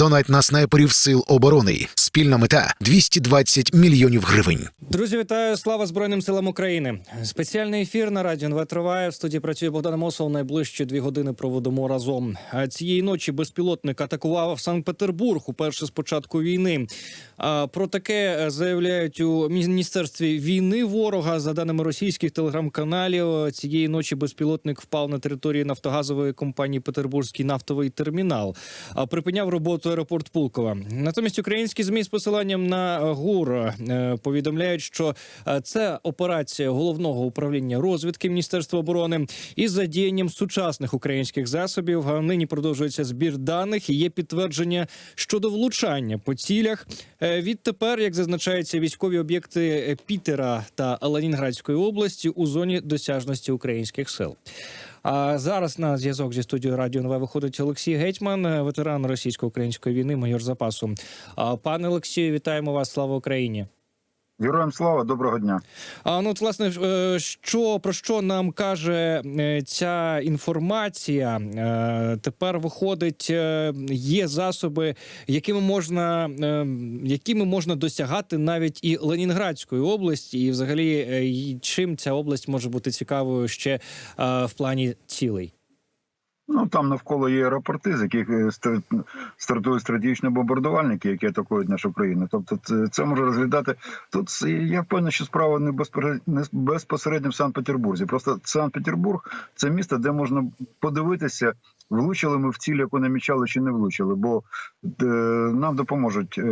Донать на снайперів сил оборони. Спільна мета 220 мільйонів гривень. Друзі, вітаю! Слава Збройним силам України! Спеціальний ефір на радіо НВ триває. В студії працює Богдан Мосов. Найближчі дві години проводимо разом. А Цієї ночі безпілотник атакував Санкт-Петербург уперше з початку війни. Про таке заявляють у міністерстві війни ворога. За даними російських телеграм-каналів, цієї ночі безпілотник впав на території нафтогазової компанії Петербурзький нафтовий термінал. А Припиняв роботу аеропорт Пулкова. Натомість українські змі з посиланням на ГУР е, повідомляють, що е, це операція головного управління розвідки Міністерства оборони із задіянням сучасних українських засобів. Нині продовжується збір даних і є підтвердження щодо влучання по цілях. Е, Відтепер, як зазначається, військові об'єкти Пітера та Ленінградської області у зоні досяжності українських сил. А зараз на зв'язок зі студією радіо НВ виходить Олексій Гетьман, е, ветеран російсько-української війни, майор запасу. Пане Олексію, вітаємо вас! Слава Україні! Героям слава, доброго дня. А ну от, власне, е, що про що нам каже е, ця інформація? Е, Тепер виходить, є засоби, якими можна якими можна досягати навіть і Ленінградської області, і взагалі чим ця область може бути цікавою ще в плані цілей. Ну там навколо є аеропорти, з яких е, стартують стратегічні бомбардувальники, які атакують нашу країну. Тобто, це, це може розглядати тут. Я впевнений, що справа не безпосередньо, в Санкт-Петербурзі. Просто Санкт-Петербург це місто, де можна подивитися, влучили ми в ціль, яку намічали, чи не влучили. Бо е, нам допоможуть е,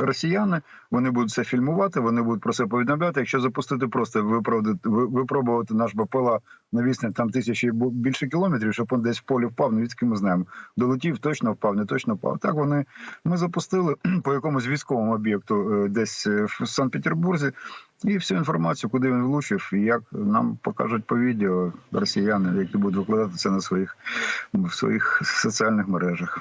росіяни. Вони будуть це фільмувати, вони будуть про це повідомляти. Якщо запустити просто випробувати наш БПЛА на відстань там тисячі більше кілометрів, щоб він десь в полі впав, ну відки ми знаємо. Долетів, точно впав, не точно впав. Так вони ми запустили по якомусь військовому об'єкту е, десь в Санкт-Петербурзі. І всю інформацію, куди він влучив, і як нам покажуть по відео росіяни, які будуть викладати це на своїх в своїх соціальних мережах.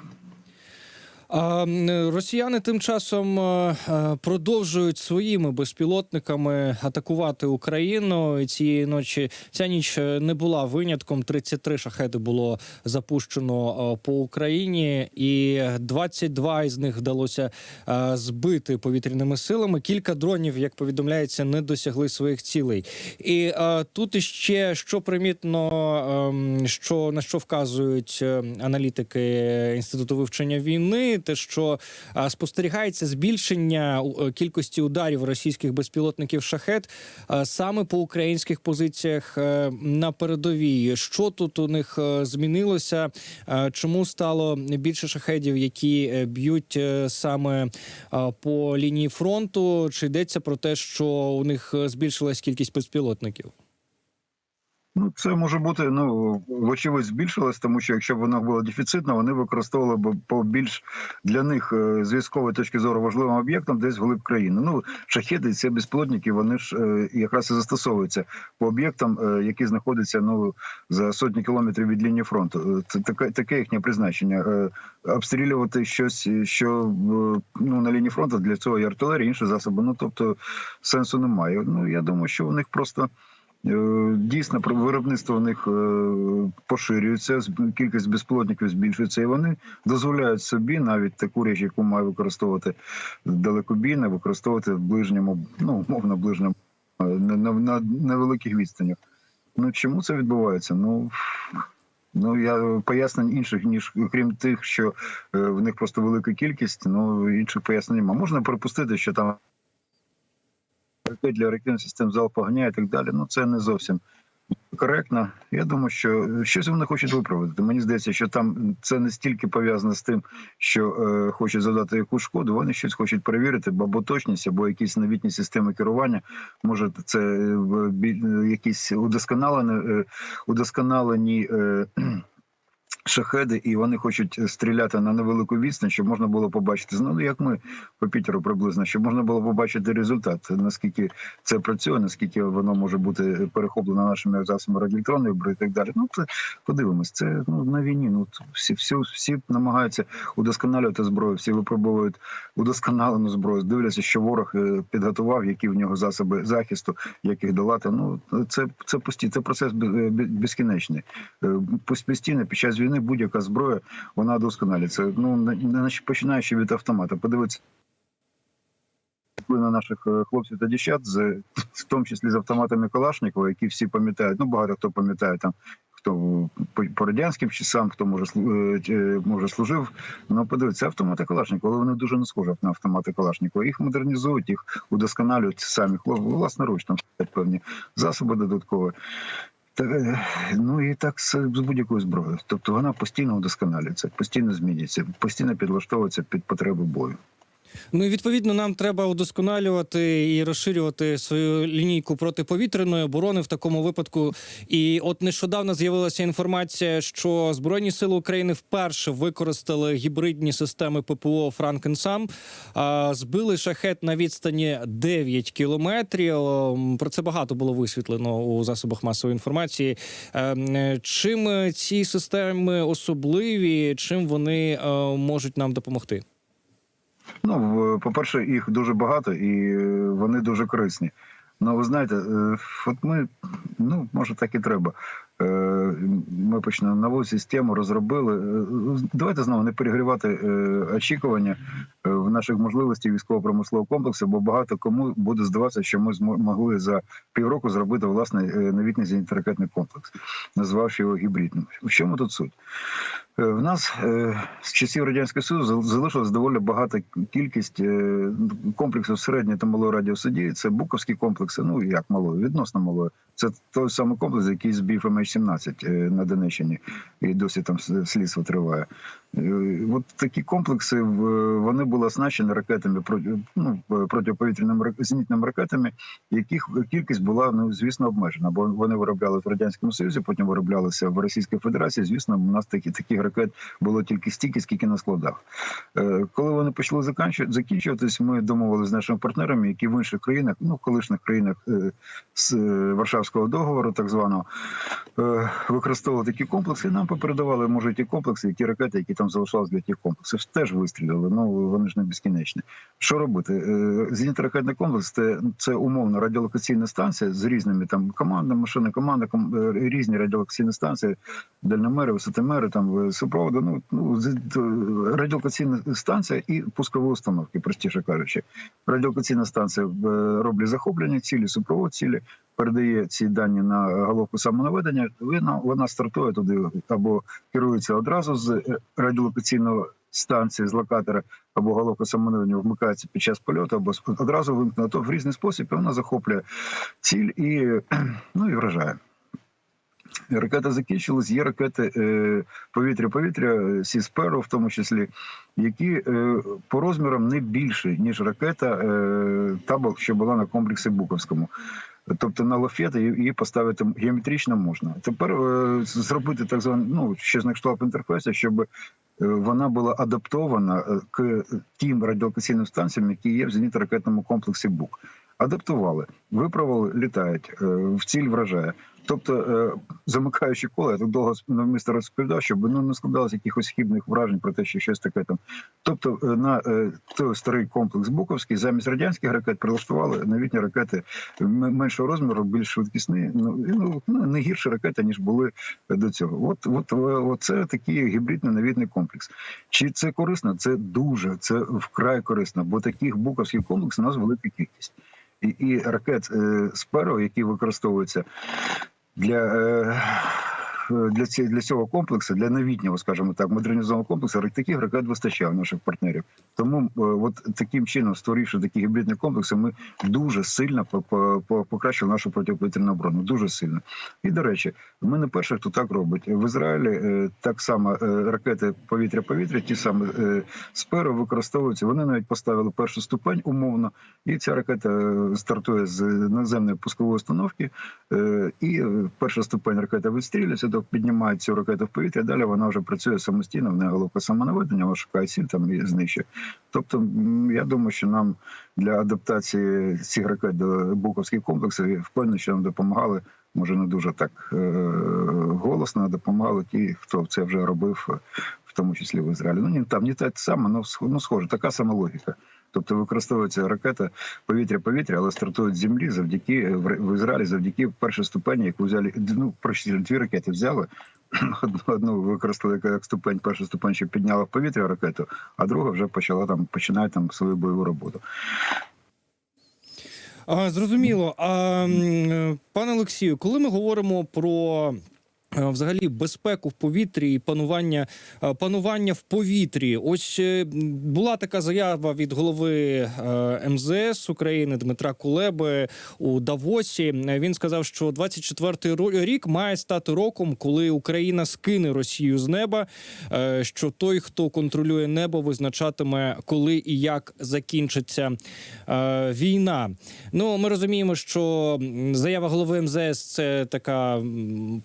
Росіяни тим часом е, е, продовжують своїми безпілотниками атакувати Україну. І цієї ночі ця ніч е, не була винятком. 33 шахеди було запущено по Україні, і 22 із них вдалося збити повітряними силами. Кілька дронів, як повідомляється, не досягли своїх цілей. І тут іще що примітно, ем, що на що вказують аналітики інституту вивчення війни, те, що спостерігається збільшення е, кількості ударів російських безпілотників шахет саме по українських позиціях е, на передовій. Що тут у них е, змінилося? Чому стало більше шахедів, які б'ють саме по лінії фронту? Чи йдеться про те, що у них збільшилась кількість безпілотників? Ну, це може бути ну вочевидь збільшилось, тому що якщо б воно було дефіцитно, вони використовували б по більш для них е, з військової точки зору важливим об'єктом десь вглиб країни. Ну шахеди, ці безпілотники, вони ж е, якраз і застосовуються по об'єктам, е, які знаходяться ну за сотні кілометрів від лінії фронту. Це таке таке їхнє призначення. Обстрілювати щось, що ну на лінії фронту для цього і артилерія, інші засоби. Ну тобто сенсу немає. Ну я думаю, що у них просто. Е, Дійсно, про виробництво в них е, поширюється, кількість безпілотників збільшується, і вони дозволяють собі навіть таку річ, яку має використовувати далекобійне, використовувати в ближньому, ну умовно ближньому е, на, на, на невеликих відстанях. Ну чому це відбувається? Ну ну я пояснень інших ніж крім тих, що в них просто велика кількість. Ну інших пояснень немає. Можна припустити, що там ракет для реактивних систем залпового огня і так далі. Ну це не зовсім коректно. Я думаю, що щось вони хочуть виправити. Мені здається, що там це не стільки пов'язано з тим, що е, хочуть завдати якусь шкоду. Вони щось хочуть перевірити, або точність, або якісь новітні системи керування. Може, це е, е, якісь удосконалені, е, удосконалені. Е, Шахеди, і вони хочуть стріляти на невелику відстань, щоб можна було побачити ну, як ми по Пітеру приблизно, щоб можна було побачити результат, наскільки це працює, наскільки воно може бути перехоплено нашими засобами радіоелектронної і так далі. Ну це подивимось. Це ну на війні. Ну всі, всі, всі намагаються удосконалювати зброю, всі випробовують удосконалену зброю. Дивляться, що ворог е, підготував, які в нього засоби захисту, як їх долати. Ну це це пусті, це процес без- без- безкінечний. Е, Постійно під час війни війни будь-яка зброя вона досконалюється. Ну на- на- починаючи від автомата. Подивіться на наших е, хлопців та дівчат, в тому числі з автоматами Калашникова, які всі пам'ятають. Ну багато хто пам'ятає там. Хто по, радянським часам, хто може е, е, може служив. Ну подивіться, автомати Калашникова, але вони дуже не схожі на автомати Калашникова. Їх модернізують, їх удосконалюють самі власноруч, там певні засоби додаткові. Е, ну і так з будь-якою зброєю. Тобто вона постійно удосконалюється, постійно змінюється, постійно підлаштовується під потреби бою. Ну і відповідно нам треба удосконалювати і розширювати свою лінійку протиповітряної оборони в такому випадку. І от нещодавно з'явилася інформація, що Збройні сили України вперше використали гібридні системи ППО Франкенсам, збили шахет на відстані 9 кілометрів. Про це багато було висвітлено у засобах масової інформації. Ем, Чим ці системи особливі, чим вони е, можуть нам допомогти? Ну, по-перше, їх дуже багато і е, вони дуже корисні. Ну, ви знаєте, е, от ми, ну, може, так і треба. Е, Ми почнемо нову систему розробили. Давайте знову не перегрівати очікування в наших можливостей військово-промислового комплексу, бо багато кому буде здаватися, що ми змо- могли за півроку зробити власний новітній зенітно-ракетний комплекс, назвавши його гібридним. В чому тут суть? Е, В нас е, з часів радянського союзу залишилось доволі багата кількість е, комплексів середньої та малої радіусу дії. Це буковські комплекси. Ну як малої, відносно малої. Це той самий комплекс, який збив MH17 е, на Донеччині, і досі там слідство триває. Е, От такі комплекси вони були оснащені ракетами ну, протиповітряними зенітними ракетами, яких кількість була ну звісно обмежена, бо вони виробляли в радянському союзі, потім вироблялися в Російській Федерації. Звісно, у нас такі таких ракет було тільки стільки, скільки на складах. Е, Коли вони почали закінчуватись, ми домовилися з нашими партнерами, які в інших країнах, ну в колишніх країнах е, з Варшавського договору, так званого, використовували такі комплекси. І нам попередавали, може, ті комплекси, і ті ракети, які там залишались для тих комплексів, теж вистрілили. Ну вони ж не безкінечні. Що робити? Е, Зенітно-ракетний комплекс це, це умовно радіолокаційна станція з різними там командами, машини, команда, ком- е, різні радіолокаційні станції, дальномери, висотомери, там е, супроводу. Ну, ну радіолокаційна станція і пускові установки, простіше кажучи. Радіолокаційна станція роблять захоплення цілі, супровод цілі, передає ці дані на головку самонаведення. Вона вона стартує туди або керується одразу з е, радіолокаційного станції з локатора або головка самонаведення вмикається під час польоту, або одразу вимкнена. То в різний спосіб і вона захоплює ціль і ну і вражає. Ракета закінчилась. Є ракети е, повітря-повітря, Сісперо, в тому числі, які е, по розмірам не більші, ніж ракета е, та, що була на комплексі Буковському. Тобто на лафет її поставити геометрично можна. Тепер е, зробити так званий, ну ще з штаб інтерфейсу, щоб е, вона була адаптована е, к тим радіолокаційним станціям, які є в зенітно-ракетному комплексі БУК. Адаптували, виправили, літають, в ціль вражає. Тобто, е, замикаючи коло, я тут довго навмисно розповідав, щоб ну, не складалося якихось хібних вражень про те, що щось таке там. Тобто, е, на е, той старий комплекс Буковський замість радянських ракет прилаштували новітні ракети меншого розміру, більш швидкісні, ну, ну, ну не гірші ракети, ніж були до цього. От, от, от це такий гібридний новітний комплекс. Чи це корисно? Це дуже, це вкрай корисно, бо таких буковських комплексів у нас велика кількість. І, і ракет е, Сперо, які використовуються для, е, для, ці, для цього комплексу, для новітнього, скажімо так, модернізованого комплексу, таких ракет вистачає наших партнерів. Тому е, от таким чином, створивши такі гібридні комплекси, ми дуже сильно по- по- по- покращили нашу протиповітряну оборону. Дуже сильно. І до речі, ми не перші, хто так робить. В Ізраїлі е, так само е, ракети повітря-повітря, ті самі е, використовуються. Вони навіть поставили першу ступень умовно, і ця ракета стартує з наземної пускової установки. І перша ступень ракета відстрілюється, то піднімає цю ракету в повітря. Далі вона вже працює самостійно, в неї головка самонаведення, вона шукає ціль там і знищує. Тобто, я думаю, що нам для адаптації цих ракет до буковських комплексів впевнений, що нам допомагали. Може, не дуже так е, голосно а допомагали ті, хто це вже робив в тому числі в Ізраїлі. Ну там не те саме, ну, сх- ну схоже, така сама логіка. Тобто використовується ракета повітря-повітря, але стартують з землі завдяки е, в Ізраїлі, завдяки першій ступені, яку взяли ну, прочі, дві ракети взяли. Одну, використали як ступень, перша ступень, що підняла в повітря ракету, а друга вже почала там починає там свою бойову роботу. А, зрозуміло. А, е, пане Олексію, коли ми говоримо про. Е, Взагалі, безпеку в повітрі і панування е, панування в повітрі. Ось е, була така заява від голови МЗС України Дмитра Кулеби у Давосі. Він сказав, що 24-й ро- рік має стати роком, коли Україна скине Росію з неба. Що той, хто контролює небо, визначатиме, коли і як закінчиться війна. Ну, ми розуміємо, що заява голови МЗС це така м,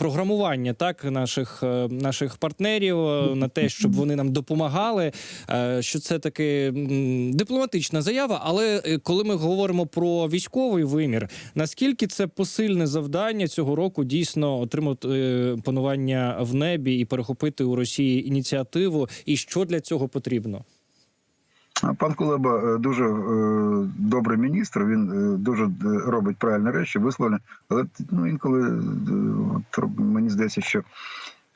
програмування так наших, е, наших партнерів е, на те, щоб вони нам допомагали. е, Що це таки дипломатична заява. Але коли ми говоримо про військовий вимір, наскільки це посильне завдання цього року дійсно отримати панування в небі і перехопити у Росії ініціативу, і що для цього потрібно? Пан Кулеба е, дуже е, добрий міністр. Він е, дуже робить правильні речі, висловлення. Але ну інколи от, мені здається, що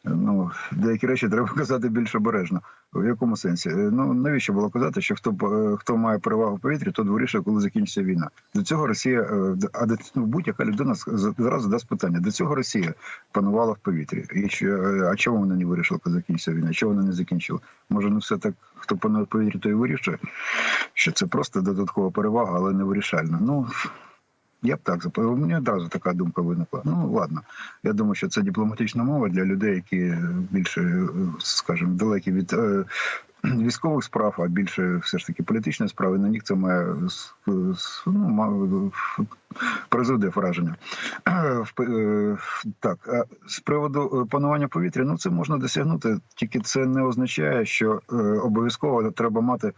ну деякі речі треба казати більш обережно. В якому сенсі? Е, Ну навіщо було казати, що хто е, хто має перевагу в повітрі, тот вирішує, коли закінчиться війна. До цього Росія е, а ну, будь-яка людина зразу дасть питання. До цього Росія панувала в повітрі. І що а чому вона не вирішила, коли закінчиться війна? Чого вона не закінчила? Може, не все так, хто панує в повітрі, то і вирішує, що це просто додаткова перевага, але не вирішальна. Ну я б так запитав. У мене одразу така думка виникла. Ну ладно. Я думаю, що це дипломатична мова для людей, які більше, е, скажімо, далекі від е, військових справ, а більше все ж таки політичної справи. На них це має ну, призведе враження. Е, Так, з приводу панування повітря, ну це можна досягнути, тільки це не означає, що обов'язково треба мати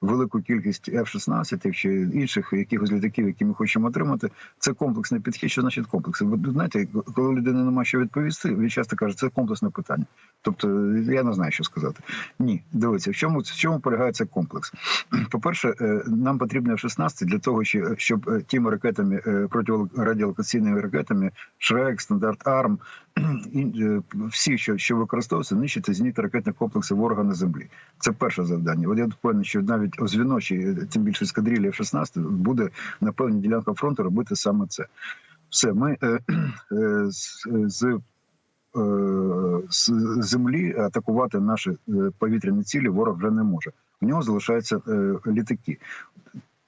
велику кількість F-16 чи інших якихось літаків, які ми хочемо отримати. Це комплексний підхід. Що значить комплекс? Ви знаєте, коли людина не має що відповісти, він часто каже, це комплексне питання. Тобто я не знаю, що сказати. Ні, дивіться, в чому в чому полягає цей комплекс? По-перше, е, нам потрібно F-16 для того, щоб е, тими ракетами е, протирадіолокаційними ракетами Шрек, стандарт АРМ, всі, що, що використовуються, нищити зенітно ракетні комплекси ворога на землі. Це перше завдання. От я впевнений, що навіть звіночі, озвіночі, тим більше ескадрилі F-16, буде на певній ділянках фронту робити саме це. Все, ми е, е, з, з, е, з землі атакувати наші е, повітряні цілі ворог вже не може. У нього залишаються е, літаки.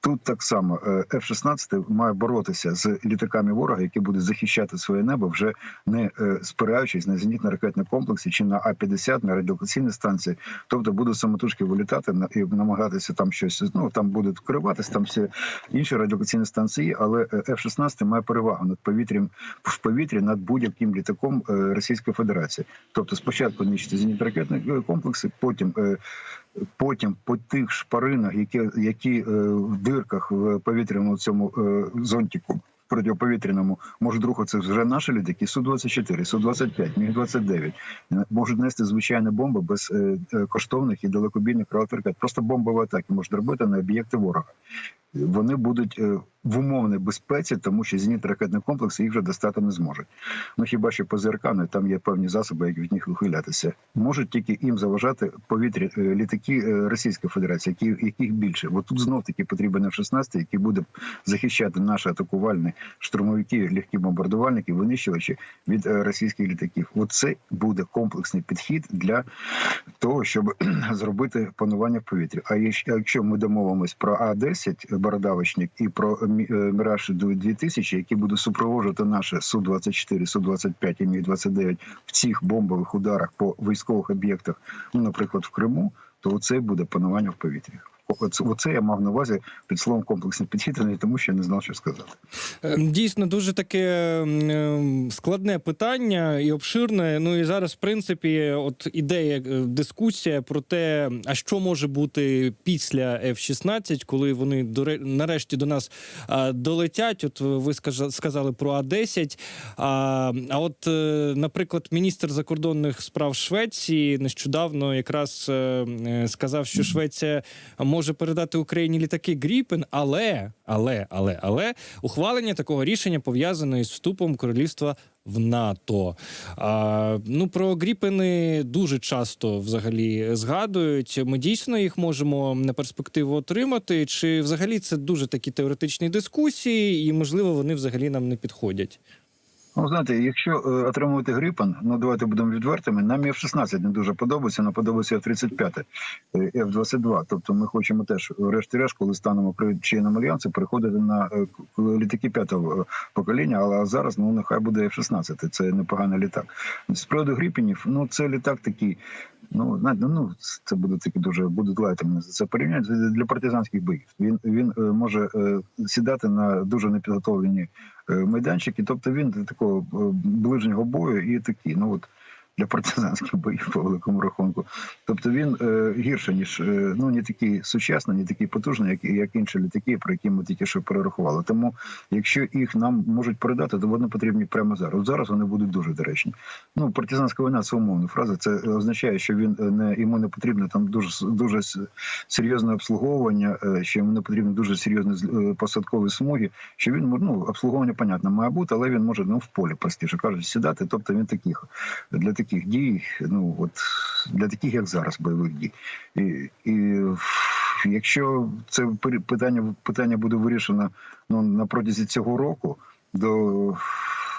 Тут так само е, F-16 має боротися з літаками ворога, які будуть захищати своє небо, вже не е, спираючись на зенітно-ракетні комплекси чи на А-50, на радіолокаційні станції. Тобто будуть самотужки вилітати і намагатися там щось. Ну там будуть керуватися, там всі інші радіолокаційні станції, але е, F-16 має перевагу над повітрям в повітрі над будь-яким літаком Російської Федерації. Тобто, спочатку нищити зенітно-ракетні комплекси, потім. Потім по тих шпаринах, які, які е, в дирках в повітряному цьому е, зонтику протиповітряному можуть рухатися вже наші літаки Су-24, Су-25, Міг-29, е, можуть нести звичайні бомби без е, коштовних і далекобійних ракет. Просто бомбові атаки можуть робити на об'єкти ворога. Вони будуть в умовній безпеці, тому що зенітно ракетні комплекси їх вже достати не зможуть. Ну хіба що ПЗРК, ну, там є певні засоби, як від них ухилятися. Можуть тільки їм заважати повітря е, літаки е, Російської Федерації, які яких більше. Бо тут знов таки потрібен F-16, який буде захищати наші атакувальні штурмовики, легкі бомбардувальники, винищувачі від е, російських літаків. Оце буде комплексний підхід для того, щоб зробити панування в повітрі. А якщо ми домовимось про А-10 бородавочник і про Міраж 2000, які будуть супроводжувати наше Су-24, Су-25 і Міг-29 в цих бомбових ударах по військових об'єктах, ну, наприклад, в Криму, то це буде панування в повітрі. Оце, я мав на увазі під словом комплексний підхід, не тому що я не знав, що сказати. Е, Дійсно, дуже таке е, складне питання і обширне. Ну і зараз, в принципі, от ідея е, дискусія про те, а що може бути після F-16, коли вони нарешті до нас долетять. От ви сказали про А-10. А, а от, наприклад, міністр закордонних справ Швеції нещодавно якраз сказав, що Швеція може передати Україні літаки Гріпен, але, але, але, але ухвалення такого рішення пов'язане із вступом королівства в НАТО. А, ну про Гріпени дуже часто взагалі згадують. Ми дійсно їх можемо на перспективу отримати. Чи взагалі це дуже такі теоретичні дискусії, і можливо вони взагалі нам не підходять? Ну, знаєте, якщо е, отримувати Грипен, ну давайте будемо відвертими. Нам F-16 не дуже подобається, нам подобається F-35, е, F-22. Тобто ми хочемо теж, врешті-решт, коли станемо при чином альянсі, переходити на е, літаки п'ятого покоління, але зараз ну нехай буде F-16, це непоганий літак. З приводу Гріпенів, ну це літак такий. Ну, знаєте, ну це буде таке дуже будуть лайти мене це порівняти Це для партизанських боїв. Він він е, може е, сідати на дуже непідготовлені е, майданчики. Тобто він такого ближнього бою і такий. Ну от для партизанських боїв по великому рахунку. Тобто він е, гірше ніж е, ну не такий сучасний, не такий потужний, як, як інші літаки, про які ми тільки що перерахували. Тому, якщо їх нам можуть передати, то вони потрібні прямо зараз. Зараз вони будуть дуже доречні. Ну, партизанська війна це умовна фраза. Це означає, що він е, не йому не потрібно там дуже дуже серйозне обслуговування, е, що йому не потрібно дуже серйозні е, посадкові смуги. Що він ну, обслуговування, понятно, має бути, але він може ну в полі простіше кажуть, сідати. Тобто він таких для таких дій, ну от для таких, як зараз, бойових дій. І, і якщо це питання питання буде вирішено ну на протязі цього року, до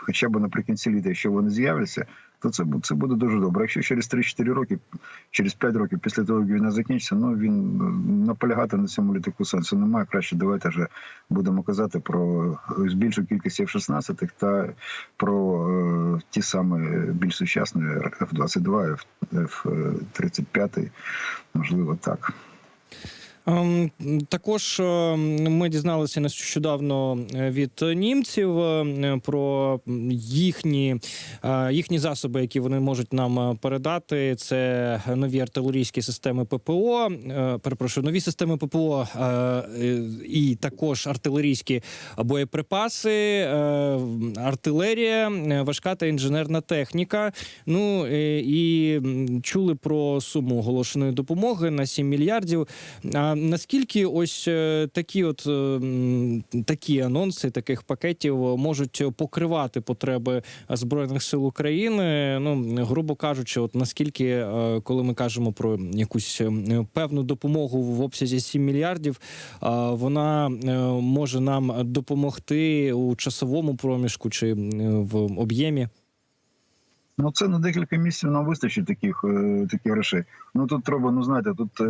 хоча б наприкінці літа, якщо вони з'являться, то це це буде дуже добре. Якщо через 3-4 роки, через 5 років після того, як війна закінчиться, ну він е, наполягати на цьому літаку сенсу немає. Краще давайте вже будемо казати про більшу кількість F-16 та про е, ті самі більш сучасні F-22, F-35, можливо, так. Ем, Також е, ми дізналися нещодавно е, від німців е, про їхні, їхні засоби, які вони можуть нам передати. Це нові артилерійські системи ППО. Перепрошую, нові системи ППО і також артилерійські боєприпаси, артилерія, важка та інженерна техніка. Ну і чули про суму оголошеної допомоги на 7 мільярдів. Наскільки ось е, такі, от е, такі анонси таких пакетів можуть покривати потреби збройних сил України? Ну грубо кажучи, от наскільки, е, коли ми кажемо про якусь певну допомогу в обсязі 7 мільярдів, вона може нам допомогти у часовому проміжку чи в об'ємі? Ну, це на декілька місяців нам вистачить таких, таких грошей. Ну тут треба, ну знаєте, тут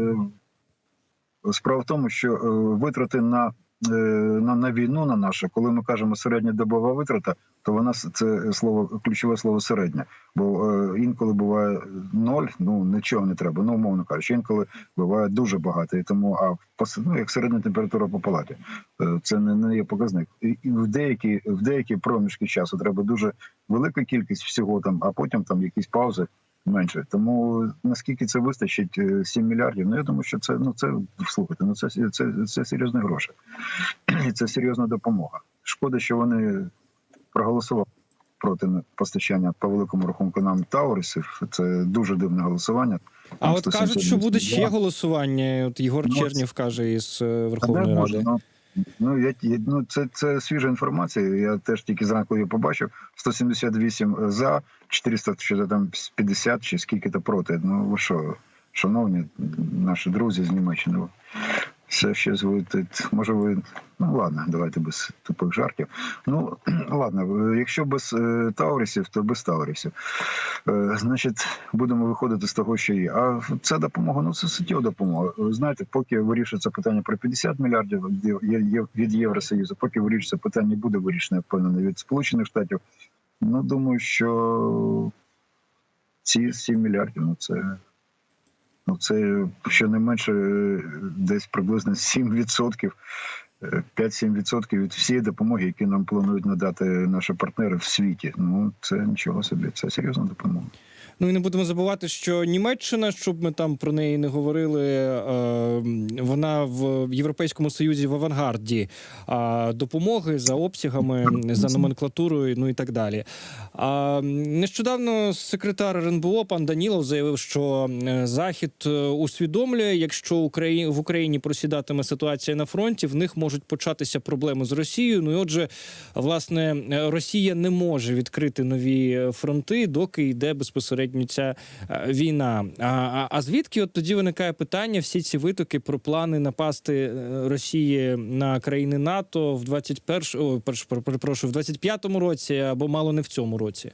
справа в тому, що е, витрати на, е, на, на війну на нашу, коли ми кажемо середня добова витрата, то вона це слово ключове слово середня. Бо е, інколи буває ноль, ну нічого не треба. Ну, умовно кажучи, інколи буває дуже багато. І тому а ну, як середня температура по палаті. Е, Це не, не є показник. І в деякі в деякі проміжки часу треба дуже велика кількість всього там, а потім там якісь паузи менше. Тому наскільки це вистачить е, 7 мільярдів? Ну я думаю, що це ну це слухайте, ну це це, це серйозні гроші, і це серйозна допомога. Шкода, що вони проголосували проти постачання по великому рахунку нам Таурисів. Це дуже дивне голосування. А Там от кажуть, що буде ще голосування. От Єгор Ну, Чернів каже із е, Верховної Ради. Ну, ну я ну це, це свіжа інформація. Я теж тільки зранку її побачив. 178 за, 400 чи там 50 чи скільки то проти. Ну ви що, шановні наші друзі з Німеччини. Все ще ви тут, може ви. Ну ладно, давайте без тупих жартів. Ну ладно, якщо без е, Таурісів, то без Таурісів. Е, значить, будемо виходити з того, що є. А ця допомога, ну це суттєва допомога. Знаєте, поки вирішується питання про 50 мільярдів від- Євросоюзу, поки вирішується питання, буде вирішено, я від Сполучених Штатів. Ну думаю, що ці 7 мільярдів, ну це Ну це щонайменше е, десь приблизно 7%. е, 5-7% від всієї допомоги, які нам планують надати наші партнери в світі. Ну це нічого собі, це серйозна допомога. Ну і не будемо забувати, що Німеччина, щоб ми там про неї не говорили, е, вона в Європейському Союзі в авангарді допомоги за обсягами, за номенклатурою, ну і так далі. Нещодавно секретар РНБО пан Данілов заявив, що е, Захід е, усвідомлює, якщо Украї... в Україні просідатиме ситуація на фронті, в них можуть початися проблеми з Росією. Ну і отже, власне, Росія не може відкрити нові фронти, доки йде безпосередньо ця е, війна. А, а, а звідки от тоді виникає питання? Всі ці витоки про плани напасти е, Росії на країни НАТО в 21 о, перш- перепрошую, в 25-му році або мало не в цьому році.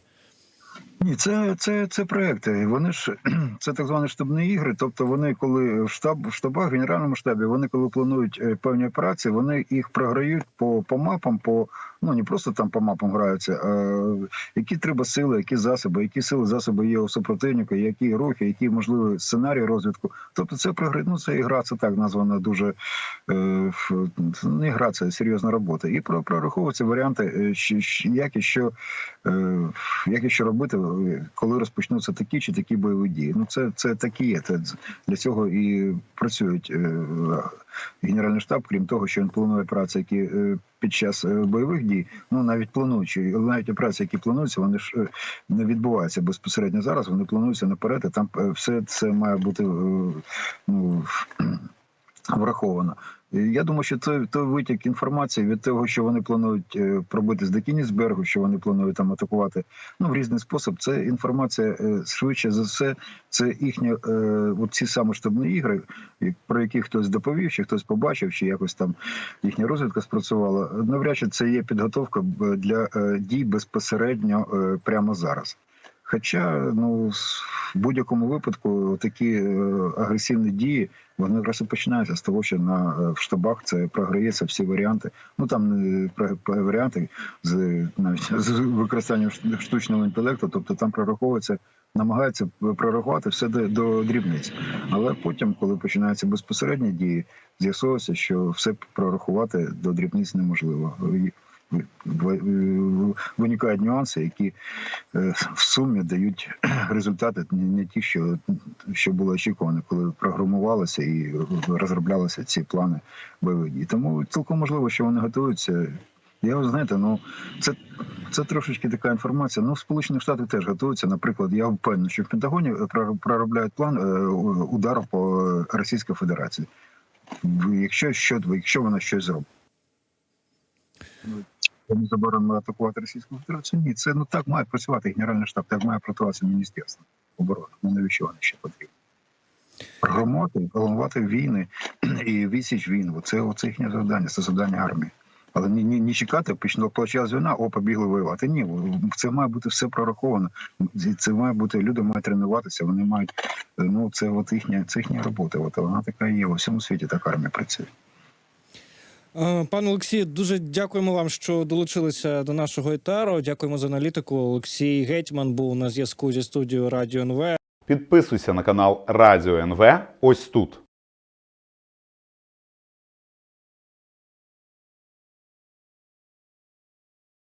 Ні, це, це, це проекти. Вони ж це так звані штабні ігри. Тобто, вони, коли в штаб в штабах, в генеральному штабі, вони коли планують е, певні операції, вони їх програють по, по мапам, по ну не просто там по мапам граються, а які треба сили, які засоби, які сили засоби є у супротивника, які рухи, які можливі сценарії розвитку. Тобто, це програ... ну, це ігра, це так названа дуже е, не гра, це серйозна робота. І про прораховуються варіанти, е, як і що е, як і що робити, коли розпочнуться такі чи такі бойові дії. Ну це, це так і є. Це для цього і працюють е, генеральний штаб, крім того, що він планує операції, які е, під час е, бойових дій, ну навіть плануючи, навіть операції, які плануються, вони ж не відбуваються безпосередньо зараз. Вони плануються наперед, і там все це має бути ну, враховано. Я думаю, що це той витік інформації від того, що вони планують е, пробити з Декінісбергу, що вони планують там атакувати ну в різний спосіб. Це інформація е, швидше за все. Це їхні е, ці саме штабні ігри, про які хтось доповів, чи хтось побачив, чи якось там їхня розвідка спрацювала. Навряд чи це є підготовка для дій безпосередньо прямо зараз. Хоча ну в будь-якому випадку такі е, агресивні дії вони якраз і починаються з того, що на е, в штабах це програється всі варіанти. Ну там не про- варіанти з навіть з використанням штучного інтелекту, тобто там прораховується, намагаються прорахувати все до, до дрібниць. Але потім, коли починаються безпосередні дії, з'ясовується, що все прорахувати до дрібниць неможливо. Виникають нюанси, які е, в сумі дають результати не, ті, що, що було очікувано, коли програмувалися і розроблялися ці плани бойових дій. Тому цілком можливо, що вони готуються. Я знаєте, ну це, це трошечки така інформація. Ну, в Сполучених Штатах теж готуються. Наприклад, я впевнений, що в Пентагоні проробляють план е, удару по Російській Федерації. Якщо що, якщо вона щось зробить. Заборонено атакувати Російську Федерацію. Ні, це ну так має працювати Генеральний штаб, так має працювати Міністерство оборони. Ну навіщо вони ще потрібно? Програмувати, планувати війни і відсіч війн. Оце, оце їхнє завдання, це завдання армії. Але не, не, не чекати, почну почалась війна, о, побігли воювати. Ні, це має бути все прораховано. Це має бути, люди мають тренуватися, вони мають, ну це от їхня, це їхня робота. От вона така є. У всьому світі так армія працює. Е, Пане Олексію, дуже дякуємо вам, що долучилися до нашого етару. Дякуємо за аналітику. Олексій Гетьман був на зв'язку зі студією Радіо НВ. Підписуйся на канал Радіо НВ ось тут.